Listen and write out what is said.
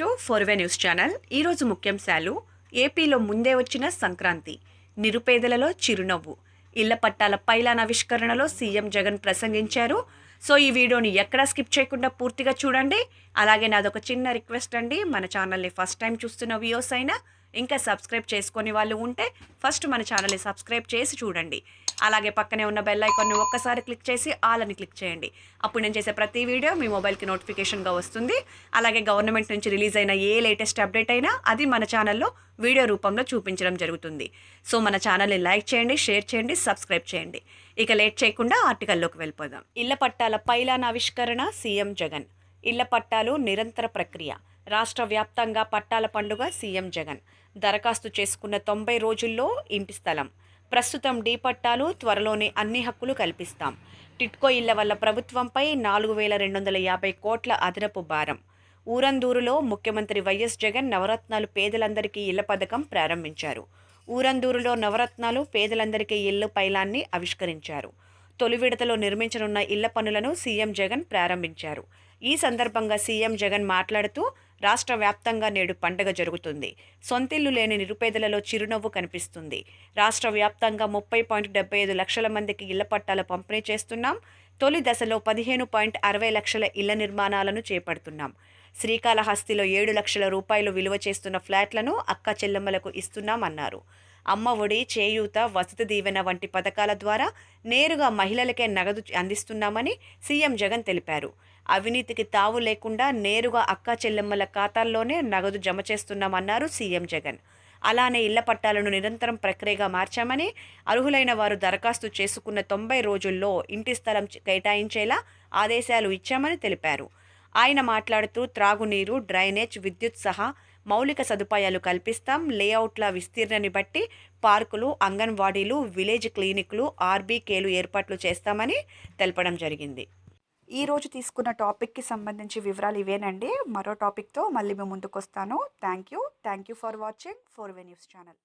To Fourway news channel. ఈరోజు ముఖ్యాంశాలు ఏపీలో ముందే వచ్చిన సంక్రాంతి నిరుపేదలలో చిరునవ్వు ఇళ్ళ పట్టాల పైలాన్ ఆవిష్కరణలో సీఎం జగన్ ప్రసంగించారు. సో ఈ వీడియోని ఎక్కడా స్కిప్ చేయకుండా పూర్తిగా చూడండి. అలాగే నాదొక చిన్న రిక్వెస్ట్ అండి మన ఛానల్ని ఫస్ట్ టైం చూస్తున్న వ్యూస్ అయినా ఇంకా సబ్స్క్రైబ్ చేసుకొని వాళ్ళు ఉంటే ఫస్ట్ మన ఛానల్ని సబ్స్క్రైబ్ చేసి చూడండి. అలాగే పక్కనే ఉన్న బెల్ ఐకాన్ని ఒక్కసారి క్లిక్ చేసి ఆల్ అని క్లిక్ చేయండి. అప్పుడు నేను చేసే ప్రతి వీడియో మీ మొబైల్కి నోటిఫికేషన్గా వస్తుంది. అలాగే గవర్నమెంట్ నుంచి రిలీజ్ అయిన ఏ లేటెస్ట్ అప్డేట్ అయినా అది మన ఛానల్లో వీడియో రూపంలో చూపించడం జరుగుతుంది. సో మన ఛానల్ని లైక్ చేయండి షేర్ చేయండి సబ్స్క్రైబ్ చేయండి. ఇక లేట్ చేయకుండా ఆర్టికల్లోకి వెళ్ళిపోదాం. ఇళ్ళ పట్టాల పైలాన్ ఆవిష్కరణ సీఎం జగన్. ఇళ్ళ పట్టాలు నిరంతర ప్రక్రియ. రాష్ట్ర వ్యాప్తంగా పట్టాల పండుగ సీఎం జగన్. దరఖాస్తు చేసుకున్న తొంభై రోజుల్లో ఇంటి స్థలం. ప్రస్తుతం డీ పట్టాలు త్వరలోనే అన్ని హక్కులు కల్పిస్తాం. టిట్కో ఇళ్ళ వల్ల ప్రభుత్వంపై నాలుగు వేల రెండు వందల యాభై కోట్ల అదనపు భారం. ఊరందూరులో ముఖ్యమంత్రి వైఎస్ జగన్ నవరత్నాలు పేదలందరికీ ఇళ్ళ పథకం ప్రారంభించారు. ఊరందూరులో నవరత్నాలు పేదలందరికీ ఇళ్ళ పైలాన్ని ఆవిష్కరించారు. తొలి విడతలో నిర్మించనున్న ఇళ్ళ పనులను సీఎం జగన్ ప్రారంభించారు. ఈ సందర్భంగా సీఎం జగన్ మాట్లాడుతూ రాష్ట్ర వ్యాప్తంగా నేడు పండగ జరుగుతుంది. సొంతిల్లు లేని నిరుపేదలలో చిరునవ్వు కనిపిస్తుంది. రాష్ట్ర వ్యాప్తంగా ముప్పై పాయింట్ డెబ్బై ఐదు లక్షల మందికి ఇళ్ళ పట్టాలు పంపిణీ చేస్తున్నాం. తొలి దశలో పదిహేను పాయింట్ అరవై లక్షల ఇళ్ళ నిర్మాణాలను చేపడుతున్నాం. శ్రీకాళహస్తిలో ఏడు లక్షల రూపాయలు విలువ చేస్తున్న ఫ్లాట్లను అక్క చెల్లెమ్మలకు ఇస్తున్నామన్నారు. అమ్మ ఒడి చేయూత వసతి దీవెన వంటి పథకాల ద్వారా నేరుగా మహిళలకే నగదు అందిస్తున్నామని సీఎం జగన్ తెలిపారు. అవినీతికి తావు లేకుండా నేరుగా అక్క చెల్లెమ్మల ఖాతాల్లోనే నగదు జమ చేస్తున్నామన్నారు సీఎం జగన్. అలానే ఇళ్ళ పట్టాలను నిరంతరం ప్రక్రియగా మార్చామని అర్హులైన వారు దరఖాస్తు చేసుకున్న తొంభై రోజుల్లో ఇంటి స్థలం కేటాయించేలా ఆదేశాలు ఇచ్చామని తెలిపారు. ఆయన మాట్లాడుతూ త్రాగునీరు డ్రైనేజ్ విద్యుత్ సహా మౌలిక సదుపాయాలు కల్పిస్తాం. లేఅవుట్ల విస్తీర్ణని బట్టి పార్కులు అంగన్వాడీలు విలేజ్ క్లినిక్లు ఆర్బీకేలు ఏర్పాట్లు చేస్తామని తెలపడం జరిగింది. ఈ రోజు తీసుకున్న టాపిక్కి సంబంధించి వివరాలు ఇవేనండి. మరో టాపిక్తో మళ్ళీ మేము ముందుకు వస్తాను thank you thank you for watching. Four way news channel.